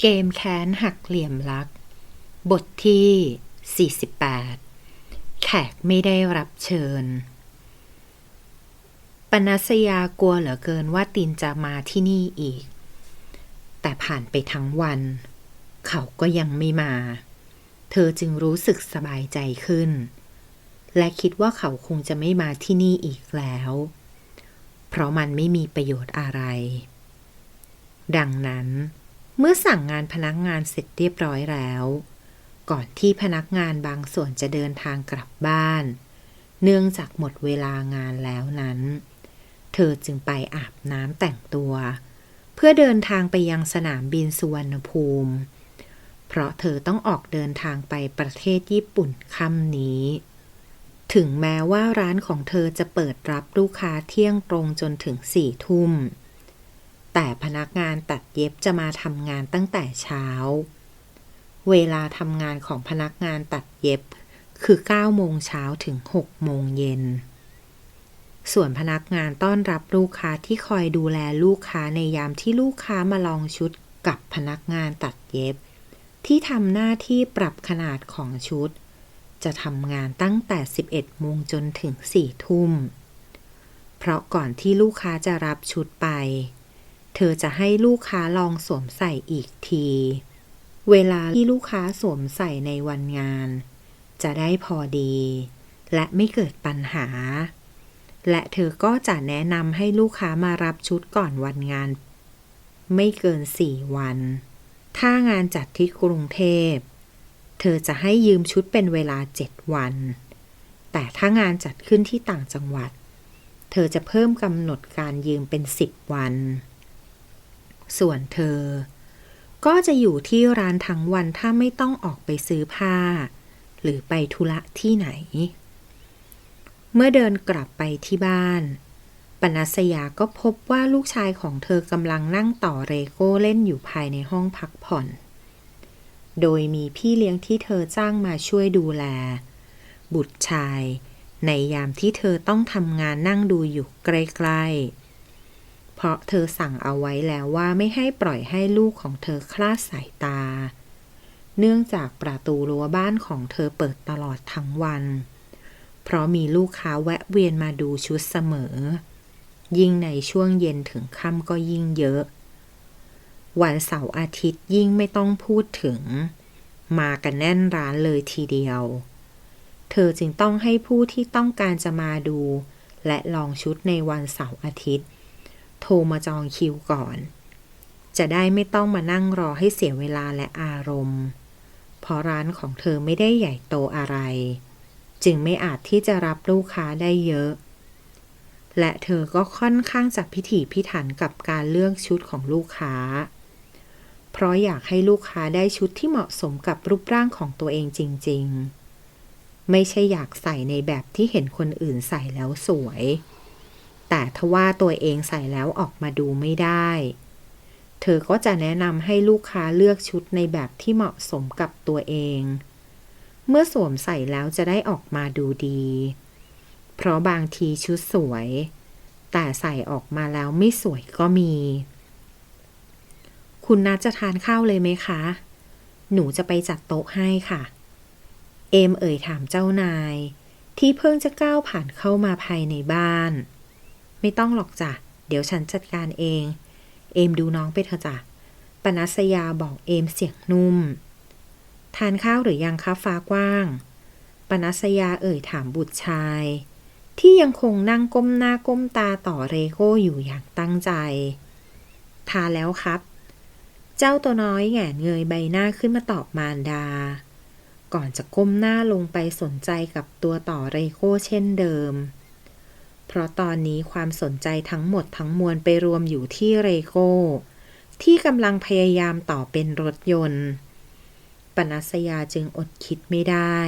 เกมแค้นหักเหลี่ยมรัก บทที่ 48 แขกไม่ได้รับเชิญ ปนัสยากลัวเหลือเกินว่าตินจะมาที่นี่อีก แต่ผ่านไปทั้งวัน เขาก็ยังไม่มา เธอจึงรู้สึกสบายใจขึ้น และคิดว่าเขาคงจะไม่มาที่นี่อีกแล้ว เพราะมันไม่มีประโยชน์อะไร ดังนั้น เมื่อสั่งงานพนักงานเสร็จเรียบร้อยแล้ว ก่อนที่พนักงานบางส่วนจะเดินทางกลับบ้าน เนื่องจากหมดเวลางานแล้วนั้น เธอจึงไปอาบน้ำแต่งตัว เพื่อเดินทางไปยังสนามบินสุวรรณภูมิ เพราะเธอต้องออกเดินทางไปประเทศญี่ปุ่นค่ำนี้ ถึงแม้ว่าร้านของเธอจะเปิดรับลูกค้าเที่ยงตรงจนถึงสี่ทุ่ม แต่พนักงานตัดเย็บจะมาทำงานตั้งแต่เช้า เวลาทำงานของพนักงานตัดเย็บคือ9โมงเช้าถึง6โมงเย็น ส่วนพนักงานต้อนรับลูกค้าที่คอยดูแลลูกค้าในยามที่ลูกค้ามาลองชุดกับพนักงานตัดเย็บ ที่ทำหน้าที่ปรับขนาดของชุด จะทำงานตั้งแต่ 11โมงจนถึง4ทุ่ม เพราะก่อนที่ลูกค้าจะรับชุดไป เธอจะให้ลูกค้าลองสวมใส่อีกที เวลาที่ลูกค้าสวมใส่ในวันงาน จะได้พอดี และไม่เกิดปัญหา และเธอก็จะแนะนำให้ลูกค้ามารับชุดก่อนวันงาน ไม่เกินสี่วัน ถ้างานจัดที่กรุงเทพ เธอจะให้ยืมชุดเป็นเวลาเจ็ดวัน แต่ถ้างานจัดขึ้นที่ต่างจังหวัด เธอจะเพิ่มกำหนดการยืมเป็นสิบวัน ส่วนเธอ ก็จะอยู่ที่ร้านทั้งวันถ้าไม่ต้องออกไปซื้อผ้า หรือไปธุระที่ไหน เมื่อเดินกลับไปที่บ้าน ปนัสยาก็พบว่าลูกชายของเธอกำลังนั่งต่อเรโก้เล่นอยู่ภายในห้องพักผ่อน โดยมีพี่เลี้ยงที่เธอจ้างมาช่วยดูแล บุตรชาย ในยามที่เธอต้องทำงานนั่งดูอยู่ใกล้ๆ เพราะเธอสั่งเอาไว้แล้วว่าไม่ให้ปล่อยให้ลูกของเธอคลาดสายตา เนื่องจากประตูรั้วบ้านของเธอเปิดตลอดทั้งวัน เพราะมีลูกค้าแวะเวียนมาดูชุดเสมอ ยิ่งในช่วงเย็นถึงค่ำก็ยิ่งเยอะ วันเสาร์อาทิตย์ยิ่งไม่ต้องพูดถึง มากันแน่นร้านเลยทีเดียว เธอจึงต้องให้ผู้ที่ต้องการจะมาดู และลองชุดในวันเสาร์อาทิตย์ โทรมาจองคิวก่อน จะได้ไม่ต้องมานั่งรอให้เสียเวลาและอารมณ์ เพราะร้านของเธอไม่ได้ใหญ่โตอะไร จึงไม่อาจที่จะรับลูกค้าได้เยอะ และเธอก็ค่อนข้างจะพิถีพิถันกับการเลือกชุดของลูกค้า เพราะอยากให้ลูกค้าได้ชุดที่เหมาะสมกับรูปร่างของตัวเองจริง ๆ ไม่ใช่อยากใส่ในแบบที่เห็นคนอื่นใส่แล้วสวย แต่ทว่าตัวเองใส่แล้วออกมาดูไม่ได้ เธอก็จะแนะนำให้ลูกค้าเลือกชุดในแบบที่เหมาะสมกับตัวเอง เมื่อสวมใส่แล้วจะได้ออกมาดูดี เพราะบางทีชุดสวย แต่ใส่ออกมาแล้วไม่สวยก็มี คุณนัดจะทานข้าวเลยไหมคะ หนูจะไปจัดโต๊ะให้ค่ะ เอมเอ่ยถามเจ้านายที่เพิ่งจะก้าวผ่านเข้ามาภายในบ้าน ไม่ต้องหรอกจ้ะ เดี๋ยวฉันจัดการเอง เอมดูน้องไปเถอะจ้ะปนัสยาบอกเอมเสียงนุ่ม ทานข้าวหรือยังคะฟ้ากว้าง ปนัสยาเอ่ยถามบุตรชาย ที่ยังคงนั่งก้มหน้าก้มตาต่อเรโก้อยู่อย่างตั้งใจ ทานแล้วครับ เจ้าตัวน้อยแงนเงยใบหน้าขึ้นมาตอบมารดา ก่อนจะก้มหน้าลงไปสนใจกับตัวต่อเรโก้เช่นเดิม เพราะตอนนี้ความสนใจทั้งหมดทั้งมวลไปรวมอยู่ที่เรโก้ที่กำลังพยายามต่อเป็นรถยนต์ ปนัสยาจึงอดคิดไม่ได้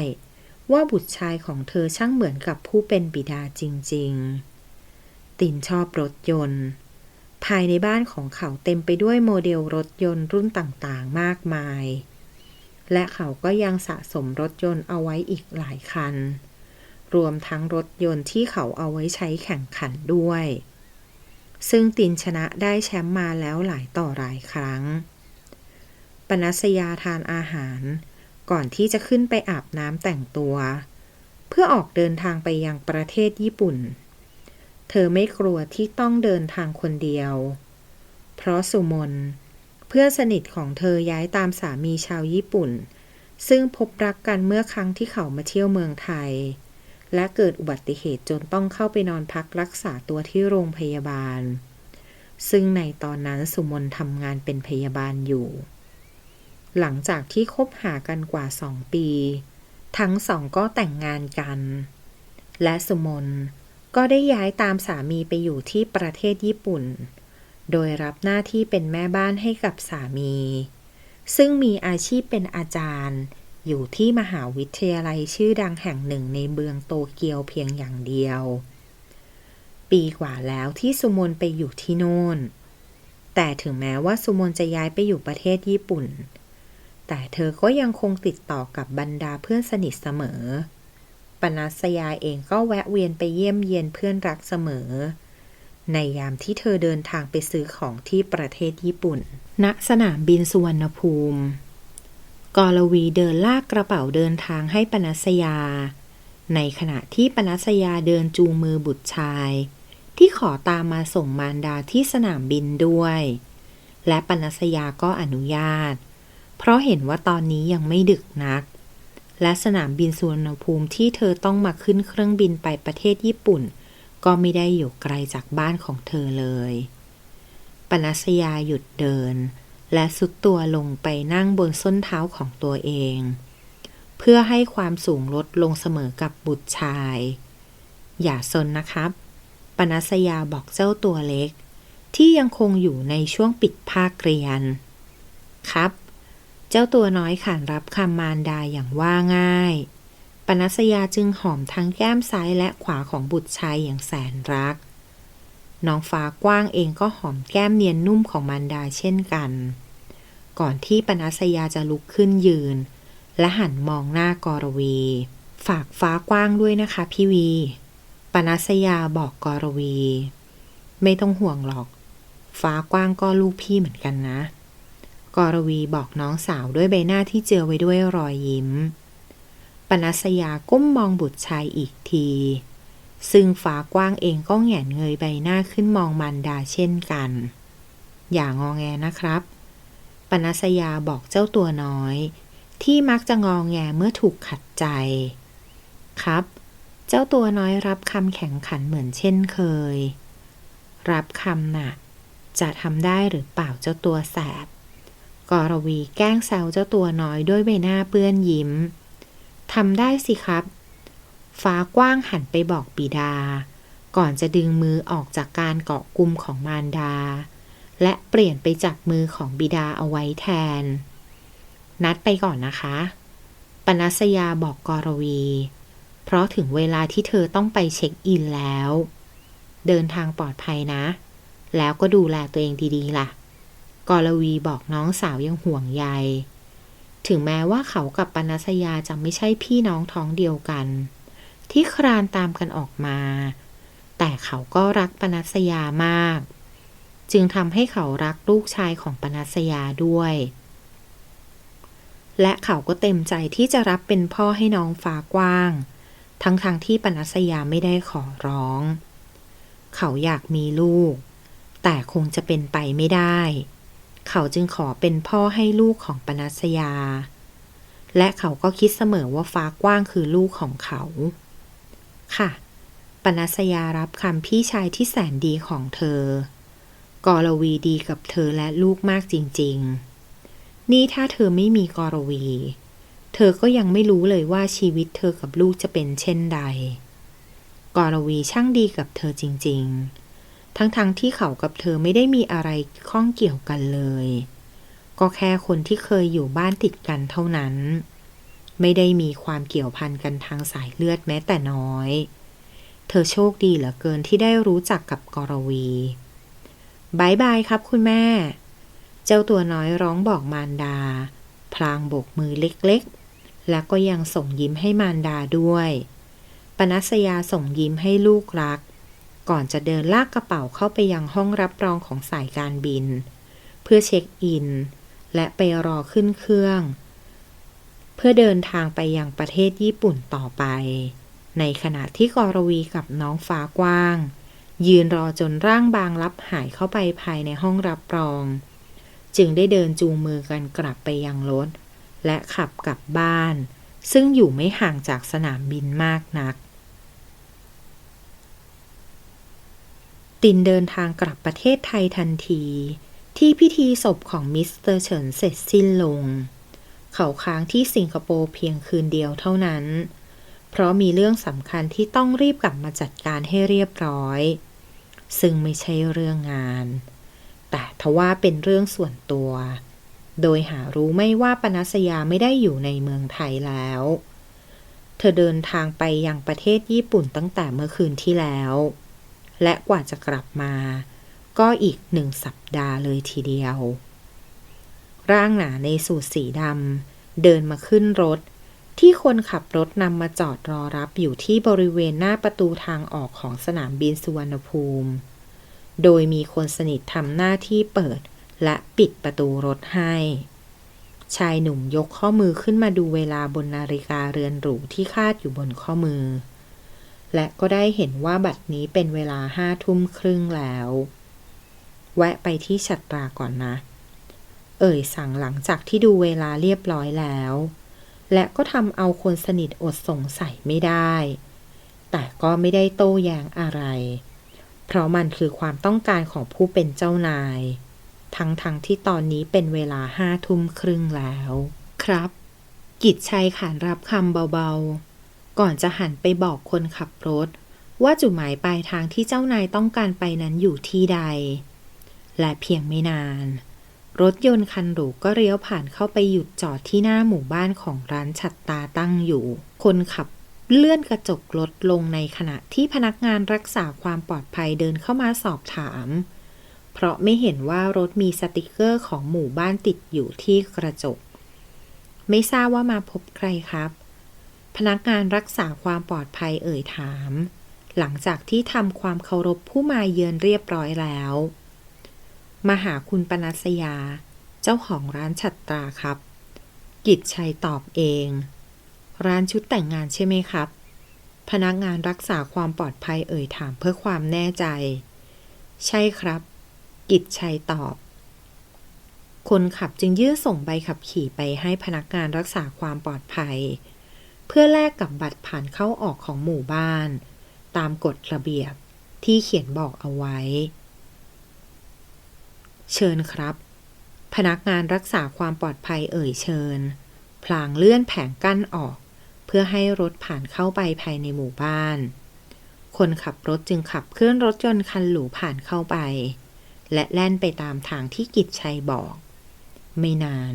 ว่าบุตรชายของเธอช่างเหมือนกับผู้เป็นบิดาจริง ๆ ตินชอบรถยนต์ ภายในบ้านของเขาเต็มไปด้วยโมเดลรถยนต์รุ่นต่างๆ มากมาย และเขาก็ยังสะสมรถยนต์เอาไว้อีกหลายคัน รวมทั้งรถยนต์ที่เขาเอาไว้ใช้แข่งขันด้วย ซึ่งตินชนะได้แชมป์มาแล้วหลายต่อหลายครั้ง ปนัสยาทานอาหาร ก่อนที่จะขึ้นไปอาบน้ำแต่งตัว เพื่อออกเดินทางไปยังประเทศญี่ปุ่น เธอไม่กลัวที่ต้องเดินทางคนเดียว เพราะสุมนเพื่อนสนิทของเธอย้ายตามสามีชาวญี่ปุ่นซึ่งพบรักกันเมื่อครั้งที่เขามาเที่ยวเมืองไทย และเกิดอุบัติเหตุจนต้องเข้าไปนอนพักรักษาตัวที่โรงพยาบาล ซึ่งในตอนนั้นสุมนทำงานเป็นพยาบาลอยู่ หลังจากที่คบหากันกว่าสองปี ทั้งสองก็แต่งงานกัน และสุมนก็ได้ย้ายตามสามีไปอยู่ที่ประเทศญี่ปุ่น โดยรับหน้าที่เป็นแม่บ้านให้กับสามี ซึ่งมีอาชีพเป็นอาจารย์ อยู่ที่มหาวิทยาลัยชื่อดังแห่งหนึ่งในเมืองโตเกียวเพียงอย่างเดียว ปีกว่าแล้วที่สุมนไปอยู่ที่โน่น แต่ถึงแม้ว่าสุมนจะย้ายไปอยู่ประเทศญี่ปุ่น แต่เธอก็ยังคงติดต่อกับบรรดาเพื่อนสนิทเสมอ ปนัสยาเองก็แวะเวียนไปเยี่ยมเยียนเพื่อนรักเสมอ ในยามที่เธอเดินทางไปซื้อของที่ประเทศญี่ปุ่น ณ สนามบินสุวรรณภูมิ กรวีเดินลากกระเป๋าเดินทางให้ปนัสยา ในขณะที่ปนัสยาเดินจูงมือบุตรชาย ที่ขอตามมาส่งมารดาที่สนามบินด้วย และปนัสยาก็อนุญาต เพราะเห็นว่าตอนนี้ยังไม่ดึกนัก และสนามบินสุวรรณภูมิที่เธอต้องมาขึ้นเครื่องบินไปประเทศญี่ปุ่น ก็ไม่ได้อยู่ไกลจากบ้านของเธอเลย ปนัสยาหยุดเดิน และสุดตัวลงไปนั่งบนส้นเท้าของตัวเอง เพื่อให้ความสูงลดลงเสมอกับบุตรชาย อย่าซนนะครับ ปนัสยาบอกเจ้าตัวเล็ก ที่ยังคงอยู่ในช่วงปิดภาคเรียน ครับ เจ้าตัวน้อยขานรับคำมารดาอย่างว่าง่าย ปนัสยาจึงหอมทั้งแก้มซ้ายและขวาของบุตรชายอย่างแสนรัก น้องฟ้ากว้างเองก็หอมแก้มเนียนนุ่มของมารดาเช่นกัน ก่อนที่ปนัสยาจะลุกขึ้นยืน และหันมองหน้ากรวี ฝากฟ้ากว้างด้วยนะคะพี่วี ปนัสยาบอกกรวี ไม่ต้องห่วงหรอก ฟ้ากว้างก็ลูกพี่เหมือนกันนะ กรวีบอกน้องสาวด้วยใบหน้าที่เจือไว้ด้วยรอยยิ้ม ปนัสยาก้มมองบุตรชายอีกที ซึ่งฟ้ากว้างเองก็แหงนเงยใบหน้าขึ้นมองมันดาเช่นกัน อย่างองแงนะครับ ปนัสยาบอกเจ้าตัวน้อย ที่มักจะงองแงเมื่อถูกขัดใจ ครับ เจ้าตัวน้อยรับคำแข็งขันเหมือนเช่นเคย รับคำน่ะ จะทำได้หรือเปล่าเจ้าตัวแสบกรวีแกล้งแซวเจ้าตัวน้อยด้วยใบหน้าเปื้อนยิ้มทำได้สิครับ ฟ้ากว้างหันไปบอกบิดา ก่อนจะดึงมือออกจากการเกาะกลุ่มของมารดา และเปลี่ยนไปจับมือของบิดาเอาไว้แทน นัดไปก่อนนะคะ ปนัสยาบอกกรวี เพราะถึงเวลาที่เธอต้องไปเช็คอินแล้ว เดินทางปลอดภัยนะ แล้วก็ดูแลตัวเองดีๆล่ะ กรวีบอกน้องสาวยังห่วงใยถึงแม้ว่าเขากับปนัสยาจะไม่ใช่พี่น้องท้องเดียวกัน ที่ครานตามกันออกมา แต่เขาก็รักปนัสยามาก จึงทำให้เขารักลูกชายของปนัสยาด้วย และเขาก็เต็มใจที่จะรับเป็นพ่อให้น้องฟ้ากว้าง ทั้งๆทที่ปนัสยาไม่ได้ขอร้อง เขาอยากมีลูก แต่คงจะเป็นไปไม่ได้ เขาจึงขอเป็นพ่อให้ลูกของปนัสยาและเขาก็คิดเสมอว่าฟ้ากว้างคือลูกของเขา ค่ะ ปนัสยารับคำพี่ชายที่แสนดีของเธอกอรวีดีกับเธอและลูกมากจริง ๆ นี่ถ้าเธอไม่มีกอรวี เธอก็ยังไม่รู้เลยว่าชีวิตเธอกับลูกจะเป็นเช่นใด กอรวีช่างดีกับเธอจริง ๆ ทั้งๆทที่เขากับเธอไม่ได้มีอะไรข้องเกี่ยวกันเลย ก็แค่คนที่เคยอยู่บ้านติดกันเท่านั้น ไม่ได้มีความเกี่ยวพันกันทางสายเลือดแม้แต่น้อย เธอโชคดีเหลือเกินที่ได้รู้จักกับกรวีบายบายครับคุณแม่ เจ้าตัวน้อยร้องบอกมารดา พลางโบกมือเล็กๆ แล้วก็ยังส่งยิ้มให้มารดาด้วย ปนัสยาส่งยิ้มให้ลูกรัก ก่อนจะเดินลากกระเป๋าเข้าไปยังห้องรับรองของสายการบิน เพื่อเช็คอิน และไปรอขึ้นเครื่อง พื่อเดินทางไปยังประเทศญี่ปุ่นต่อไป ในขณะที่กรวีกับน้องฟ้ากว้าง ยืนรอจนร่างบางลับหายเข้าไปภายในห้องรับรอง จึงได้เดินจูงมือกันกลับไปยังรถ และขับกลับบ้าน ซึ่งอยู่ไม่ห่างจากสนามบินมากนัก ตินเดินทางกลับประเทศไทยทันที ที่พิธีศพของมิสเตอร์เฉินเสร็จสิ้นลง เขาค้างที่สิงคโปร์เพียงคืนเดียวเท่านั้น เพราะมีเรื่องสำคัญที่ต้องรีบกลับมาจัดการให้เรียบร้อย ซึ่งไม่ใช่เรื่องงาน แต่ทว่าเป็นเรื่องส่วนตัว โดยหารู้ไม่ว่าปนัสยาไม่ได้อยู่ในเมืองไทยแล้ว เธอเดินทางไปยังประเทศญี่ปุ่นตั้งแต่เมื่อคืนที่แล้ว และกว่าจะกลับมา ก็อีกหนึ่งสัปดาห์เลยทีเดียว ร่างหนาในสูทสีดำเดินมาขึ้นรถ ที่คนขับรถนำมาจอดรอรับอยู่ที่บริเวณหน้าประตูทางออกของสนามบินสุวรรณภูมิ โดยมีคนสนิททำหน้าที่เปิดและปิดประตูรถให้ ชายหนุ่มยกข้อมือขึ้นมาดูเวลาบนนาฬิกาเรือนหรูที่คาดอยู่บนข้อมือ และก็ได้เห็นว่าบัดนี้เป็นเวลาห้าทุ่มครึ่งแล้ว แวะไปที่ฉัตราก่อนนะ เอ่ยสั่งหลังจากที่ดูเวลาเรียบร้อยแล้ว และก็ทำเอาคนสนิทอดสงสัยไม่ได้ แต่ก็ไม่ได้โต้แย้งอะไร เพราะมันคือความต้องการของผู้เป็นเจ้านาย ทั้งๆทที่ตอนนี้เป็นเวลาห้าทุ่มครึ่งแล้ว ครับ กิจชัยขานรับคำเบาๆ ก่อนจะหันไปบอกคนขับรถ ว่าจุดหมายปลายทางที่เจ้านายต้องการไปนั้นอยู่ที่ใด และเพียงไม่นาน รถยนต์คันหรูก็เลี้ยวผ่านเข้าไปหยุดจอดที่หน้าหมู่บ้านของร้านฉัตตาตั้งอยู่ คนขับเลื่อนกระจกรถลงในขณะที่พนักงานรักษาความปลอดภัยเดินเข้ามาสอบถาม เพราะไม่เห็นว่ารถมีสติกเกอร์ของหมู่บ้านติดอยู่ที่กระจก ไม่ทราบว่ามาพบใครครับ พนักงานรักษาความปลอดภัยเอ่ยถาม หลังจากที่ทำความเคารพผู้มาเยือนเรียบร้อยแล้ว มาหาคุณปนัสยา เจ้าของร้านฉัตตราครับ กิจชัยตอบเอง ร้านชุดแต่งงานใช่ไหมครับ พนักงานรักษาความปลอดภัยเอ่ยถามเพื่อความแน่ใจ ใช่ครับ กิจชัยตอบ คนขับจึงยื่นส่งใบขับขี่ไปให้พนักงานรักษาความปลอดภัย เพื่อแลกกับบัตรผ่านเข้าออกของหมู่บ้าน ตามกฎระเบียบที่เขียนบอกเอาไว้ เชิญครับ พนักงานรักษาความปลอดภัยเอ่ยเชิญ พลางเลื่อนแผงกั้นออก เพื่อให้รถผ่านเข้าไปภายในหมู่บ้าน คนขับรถจึงขับเคลื่อนรถยนต์คันหรูผ่านเข้าไป และแล่นไปตามทางที่กิจชัยบอก ไม่นาน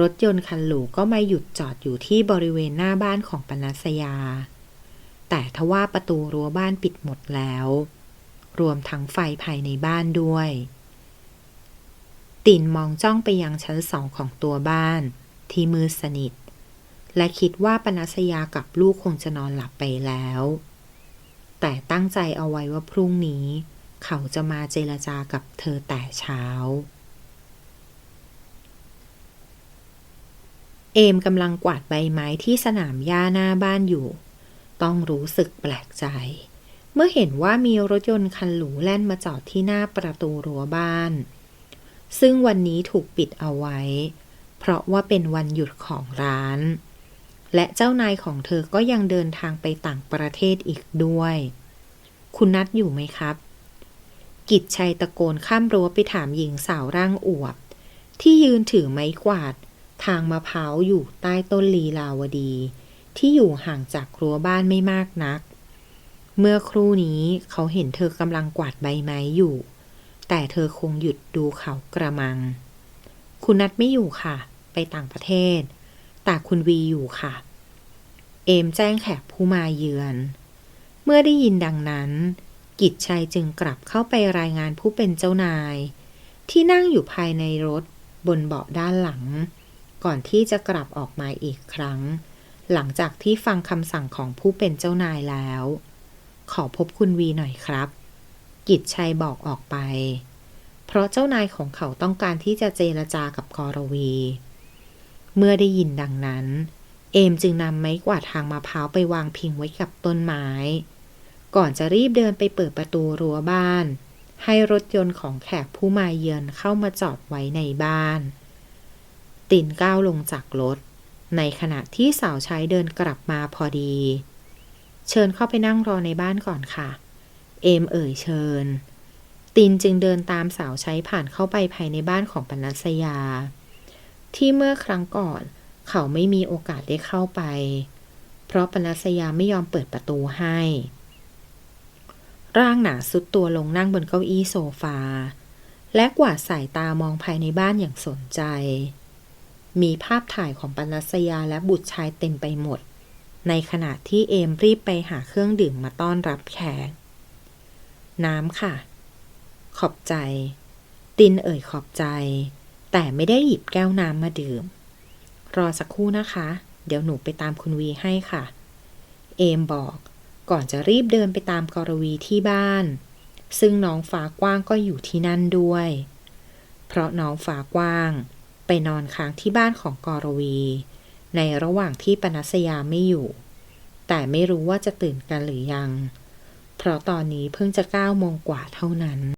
รถยนต์คันหรูก็มาหยุดจอดอยู่ที่บริเวณหน้าบ้านของปนัสยา แต่ทว่าประตูรั้วบ้านปิดหมดแล้ว รวมทั้งไฟภายในบ้านด้วย ตินมองจ้องไปยังชั้นสองของตัวบ้าน ที่มืดสนิท และคิดว่าปนัสยากับลูกคงจะนอนหลับไปแล้ว แต่ตั้งใจเอาไว้ว่าพรุ่งนี้ เขาจะมาเจรจากับเธอแต่เช้า เอมกำลังกวาดใบไม้ที่สนามหญ้าหน้าบ้านอยู่ ต้องรู้สึกแปลกใจเมื่อเห็นว่ามีรถยนต์คันหรูแล่นมาจอดที่หน้าประตูรั้วบ้าน ซึ่งวันนี้ถูกปิดเอาไว้ เพราะว่าเป็นวันหยุดของร้าน และเจ้านายของเธอก็ยังเดินทางไปต่างประเทศอีกด้วย คุณนัดอยู่ไหมครับ กิจชัยตะโกนข้ามรั้วไปถามหญิงสาวร่างอวบ ที่ยืนถือไม้กวาด ทางมะพร้าวอยู่ใต้ต้นลีลาวดี ที่อยู่ห่างจากรั้วบ้านไม่มากนัก เมื่อครู่นี้เขาเห็นเธอกำลังกวาดใบไม้อยู่ แต่เธอคงหยุดดูเขากระมัง คุณนัดไม่อยู่ค่ะ ไปต่างประเทศ แต่คุณวีอยู่ค่ะ เอมแจ้งแขกผู้มาเยือน เมื่อได้ยินดังนั้น กิจชัยจึงกลับเข้าไปรายงานผู้เป็นเจ้านาย ที่นั่งอยู่ภายในรถบนเบาะด้านหลัง ก่อนที่จะกลับออกมาอีกครั้ง หลังจากที่ฟังคำสั่งของผู้เป็นเจ้านายแล้ว ขอพบคุณวีหน่อยครับ กิจชัยบอกออกไป เพราะเจ้านายของเขาต้องการที่จะเจรจากับกรวี เมื่อได้ยินดังนั้น เอมจึงนำไม้กวาดทางมะพร้าวไปวางพิงไว้กับต้นไม้ ก่อนจะรีบเดินไปเปิดประตูรั้วบ้าน ให้รถยนต์ของแขกผู้มาเยือนเข้ามาจอดไว้ในบ้าน ตินก้าวลงจากรถ ในขณะที่สาวใช้เดินกลับมาพอดี เชิญเข้าไปนั่งรอในบ้านก่อนค่ะ เอมเอ่ยเชิญ ตินจึงเดินตามสาวใช้ผ่านเข้าไปภายในบ้านของปนัสยา ที่เมื่อครั้งก่อนเขาไม่มีโอกาสได้เข้าไป เพราะปนัสยาไม่ยอมเปิดประตูให้ ร่างหนาสุดตัวลงนั่งบนเก้าอี้โซฟา และกวาดสายตามองภายในบ้านอย่างสนใจ มีภาพถ่ายของปนัสยาและบุตรชายเต็มไปหมด ในขณะที่เอมรีบไปหาเครื่องดื่มมาต้อนรับแขก น้ำค่ะ ขอบใจ ตินเอ่ยขอบใจ แต่ไม่ได้หยิบแก้วน้ำมาดื่ม รอสักครู่นะคะ เดี๋ยวหนูไปตามคุณวีให้ค่ะ เอมบอกก่อนจะรีบเดินไปตามกรวีที่บ้าน ซึ่งน้องฟ้ากว้างก็อยู่ที่นั่นด้วย เพราะน้องฟ้ากว้างไปนอนค้างที่บ้านของกรวี ในระหว่างที่ปนัสยาไม่อยู่ แต่ไม่รู้ว่าจะตื่นกันหรือยัง เพราะตอนนี้เพิ่งจะเก้าโมงกว่าเท่านั้น